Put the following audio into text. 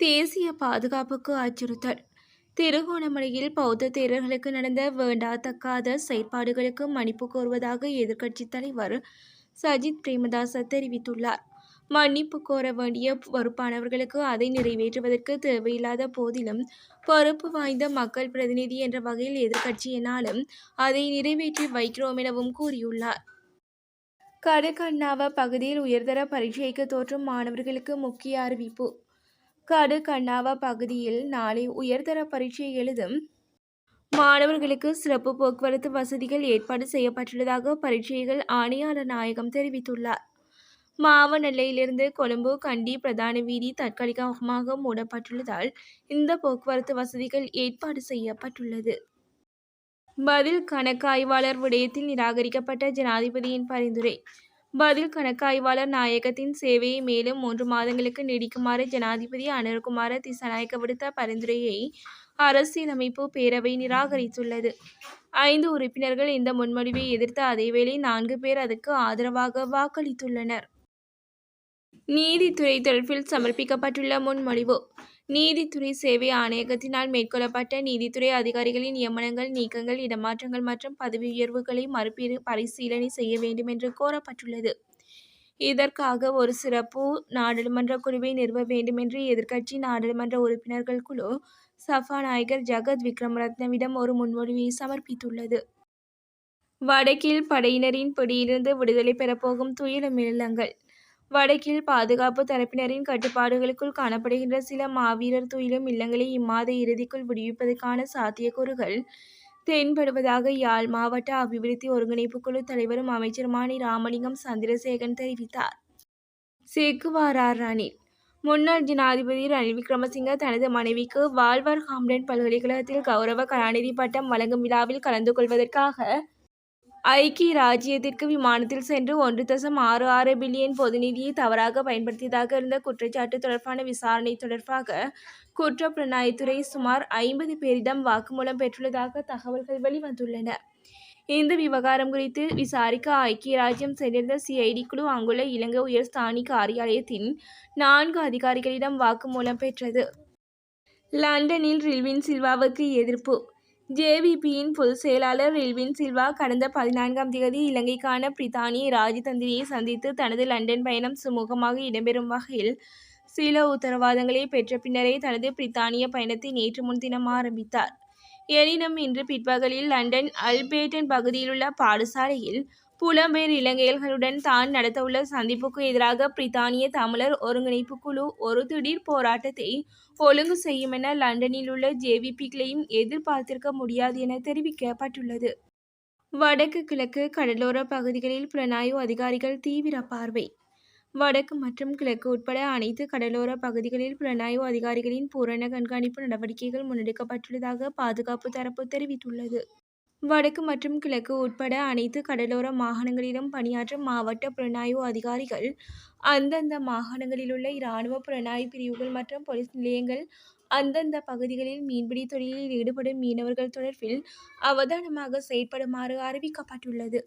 தேசிய பாதுகாப்புக்கு அச்சுறுத்தல். திருகோணமலையில் பௌத்த தேரர்களுக்கு நடந்த வேண்டாதக்காத செயற்பாடுகளுக்கு மன்னிப்பு கோருவதாக எதிர்க்கட்சித் தலைவர் சஜித் பிரேமதாச தெரிவித்துள்ளார். மன்னிப்பு கோர வேண்டிய பொறுப்பானவர்களுக்கு அதை நிறைவேற்றுவதற்கு தேவையில்லாத போதிலும் பொறுப்பு வாய்ந்த மக்கள் பிரதிநிதி என்ற வகையில் எதிர்க்கட்சியினாலும் அதை நிறைவேற்றி வைக்கிறோம் எனவும் கூறியுள்ளார். கடுகண்ணாவ பகுதியில் உயர்தர பரீட்சைக்கு தோற்றும் மாணவர்களுக்கு முக்கிய அறிவிப்பு. கடுகண்ணாவ பகுதியில் நாளை உயர்தர பரீட்சை எழுதும். மாணவர்களுக்கு சிறப்பு போக்குவரத்து வசதிகள் ஏற்பாடு செய்யப்பட்டுள்ளதாக பரீட்சைகள் ஆணையாளர் நாயகம் தெரிவித்துள்ளார். மாவ நெல்லையிலிருந்து கொழும்பு கண்டி பிரதான வீதி தற்காலிகமாக மூடப்பட்டுள்ளதால் இந்த போக்குவரத்து வசதிகள் ஏற்பாடு செய்யப்பட்டுள்ளது. பதில் கணக்காய்வாளர் விடயத்தில் நிராகரிக்கப்பட்ட ஜனாதிபதியின் பரிந்துரை. பதில் கணக்காய்வாளர் நாயகத்தின் சேவையை மேலும் மூன்று மாதங்களுக்கு நீடிக்குமாறு ஜனாதிபதி அனுர்குமார திசாநாயக்க விடுத்த பரிந்துரையை அரசியலமைப்பு பேரவை நிராகரித்துள்ளது. ஐந்து உறுப்பினர்கள் இந்த முன்மொழிவை எதிர்த்த அதேவேளை நான்கு பேர் அதற்கு ஆதரவாக வாக்களித்துள்ளனர். நீதித்துறை தொடர்பில் சமர்ப்பிக்கப்பட்டுள்ள முன்மொழிவு. நீதித்துறை சேவை ஆணையகத்தினால் மேற்கொள்ளப்பட்ட நீதித்துறை அதிகாரிகளின் நியமனங்கள் நீக்கங்கள் இடமாற்றங்கள் மற்றும் பதவி உயர்வுகளை மறுபீடு பரிசீலனை செய்ய வேண்டும் என்று கோரப்பட்டுள்ளது. இதற்காக ஒரு சிறப்பு நாடாளுமன்ற குழுவை நிறுவ வேண்டும் என்று எதிர்க்கட்சி நாடாளுமன்ற உறுப்பினர்கள் குழு சபாநாயகர் ஜகத் விக்ரமரத்னவிடம் ஒரு முன்மொழிவை சமர்ப்பித்துள்ளது. வடக்கில் படையினரின் பிடியிலிருந்து விடுதலை பெறப்போகும் துயிலும் இல்லங்கள். வடக்கில் பாதுகாப்பு தரப்பினரின் கட்டுப்பாடுகளுக்குள் காணப்படுகின்ற சில மாவீரர் துயிலும் இல்லங்களை இம்மாத இறுதிக்குள் விடுவிப்பதற்கான சாத்தியக்கூறுகள் தென்படுவதாக யாழ் மாவட்ட அபிவிருத்தி ஒருங்கிணைப்பு குழு தலைவரும் அமைச்சருமான ராமலிங்கம் சந்திரசேகரன் தெரிவித்தார். சேக்குவாரார் ரணில். முன்னாள் ஜனாதிபதி ரணில் விக்ரமசிங்க தனது மனைவிக்கு வால்வர் ஹாம்டன் பல்கலைக்கழகத்தில் கௌரவ கலாநிதி பட்டம் வழங்கும் விழாவில் கலந்து கொள்வதற்காக ஐக்கிய ராஜ்யத்திற்கு விமானத்தில் சென்று ஒன்று தசம் ஆறு ஆறு பில்லியன் பொது நிதியை தவறாக பயன்படுத்தியதாக இருந்த குற்றச்சாட்டு தொடர்பான விசாரணை தொடர்பாக குற்றப்புலனாய்வுத்துறை சுமார் ஐம்பது பேரிடம் வாக்குமூலம் பெற்றுள்ளதாக தகவல்கள் வெளிவந்துள்ளன. இந்த விவகாரம் குறித்து விசாரிக்க ஐக்கிய ராஜ்யம் சென்றிருந்த சிஐடி குழு அங்குள்ள இலங்கை உயர் ஸ்தானி காரியாலயத்தின் நான்கு அதிகாரிகளிடம் வாக்குமூலம் பெற்றது. லண்டனில் ரில்வின் சில்வாவுக்கு எதிர்ப்பு ஜேவிபியின் பொதுச் செயலாளர் ரில்வின் சில்வா கடந்த பதினான்காம் தேதி இலங்கைக்கான பிரித்தானிய ராஜதந்திரியை சந்தித்து தனது லண்டன் பயணம் சுமூகமாக இடம்பெறும் வகையில் சில உத்தரவாதங்களை பெற்ற பின்னரே தனது பிரித்தானிய பயணத்தை நேற்று முன்தினம் ஆரம்பித்தார். எனினும் இன்று பிற்பகலில் லண்டன் அல்பேட்டன் பகுதியிலுள்ள பாடசாலையில் புலம்பெயர் இலங்கையர்களுடன் தான் நடத்தவுள்ள சந்திப்புக்கு எதிராக பிரித்தானிய தமிழர் ஒருங்கிணைப்பு குழு ஒரு திடீர் போராட்டத்தை ஒழுங்கு செய்யும் என லண்டனில் உள்ள ஜேவிபிகளையும் எதிர்பார்த்திருக்க முடியாது என தெரிவிக்கப்பட்டுள்ளது. வடக்கு கிழக்கு கடலோர பகுதிகளில் புலனாய்வு அதிகாரிகள் தீவிர பார்வை. வடக்கு மற்றும் கிழக்கு உட்பட அனைத்து கடலோர பகுதிகளில் புலனாய்வு அதிகாரிகளின் பூரண கண்காணிப்பு நடவடிக்கைகள் முன்னெடுக்கப்பட்டுள்ளதாக பாதுகாப்பு தரப்பு தெரிவித்துள்ளது. வடக்கு மற்றும் கிழக்கு உட்பட அனைத்து கடலோர மாகாணங்களிலும் பணியாற்றும் மாவட்ட புலனாய்வு அதிகாரிகள் அந்தந்த மாகாணங்களிலுள்ள இராணுவ புலனாய்வு பிரிவுகள் மற்றும் பொலிஸ் நிலையங்கள் அந்தந்த பகுதிகளில் மீன்பிடி தொழிலில் ஈடுபடும் மீனவர்கள் தொடர்பில் அவதானமாக செயற்படுமாறு அறிவிக்கப்பட்டுள்ளது.